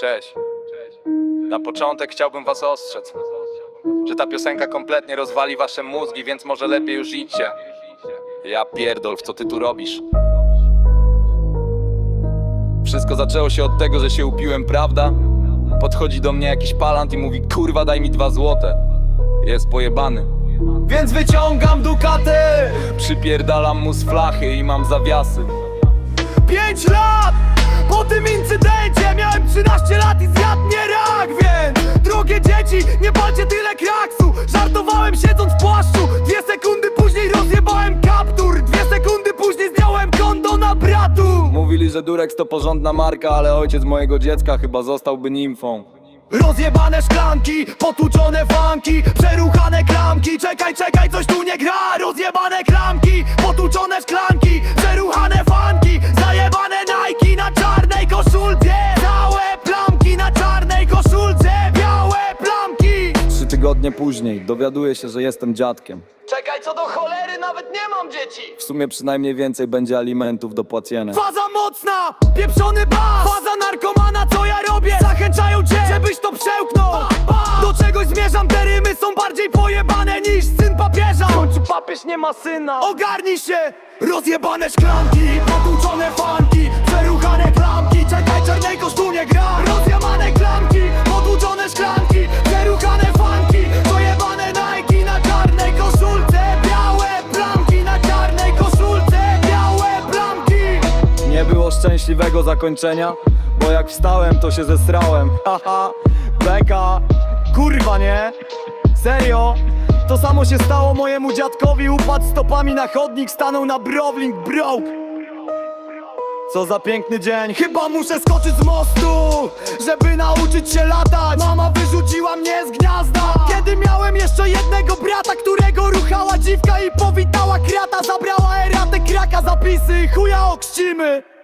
Cześć. Na początek chciałbym was ostrzec, że ta piosenka kompletnie rozwali wasze mózgi, więc może lepiej już idźcie. Ja pierdol, w co ty tu robisz? Wszystko zaczęło się od tego, że się upiłem, prawda? Podchodzi do mnie jakiś palant i mówi, kurwa daj mi dwa złote. Jest pojebany. Więc wyciągam dukatę Przypierdalam mu z flachy i mam zawiasy Pięć lat po tym incydencie dzieci, nie palcie tyle kraksu. Żartowałem siedząc w płaszczu. Dwie sekundy później rozjebałem kaptur. Dwie sekundy później zdjąłem konto na bratu. Mówili, że Durex to porządna marka, ale ojciec mojego dziecka chyba zostałby nimfą. Rozjebane szklanki, potłuczone fanki Przeruchane klamki, czekaj, czekaj, coś tu nie gra. Rozjebane klamki, potłuczone szklanki tygodnie później dowiaduję się, że jestem dziadkiem. Czekaj, co do cholery, nawet nie mam dzieci. W sumie przynajmniej więcej będzie alimentów do płacenia. Faza mocna, pieprzony bas. Faza narkomana, co ja robię? Zachęcają cię, żebyś to przełknął. Do czegoś zmierzam, te rymy są bardziej pojebane niż syn papieża. W końcu papież nie ma syna. Ogarnij się! Rozjebane szklanki, potłuczone fanki Przeruchane szczęśliwego zakończenia, bo jak wstałem to się zesrałem. Haha, beka, kurwa nie? Serio? To samo się stało mojemu dziadkowi, upadł stopami na chodnik, stanął na browling, broke. Co za piękny dzień, Chyba muszę skoczyć z mostu, żeby nauczyć się latać. Mama wyrzuciła mnie z gniazda. Kiedy miałem jeszcze jednego brata, którego ruchała dziwka i powitała krata Zabrała eratę kraka, zapisy, chuja okrzcimy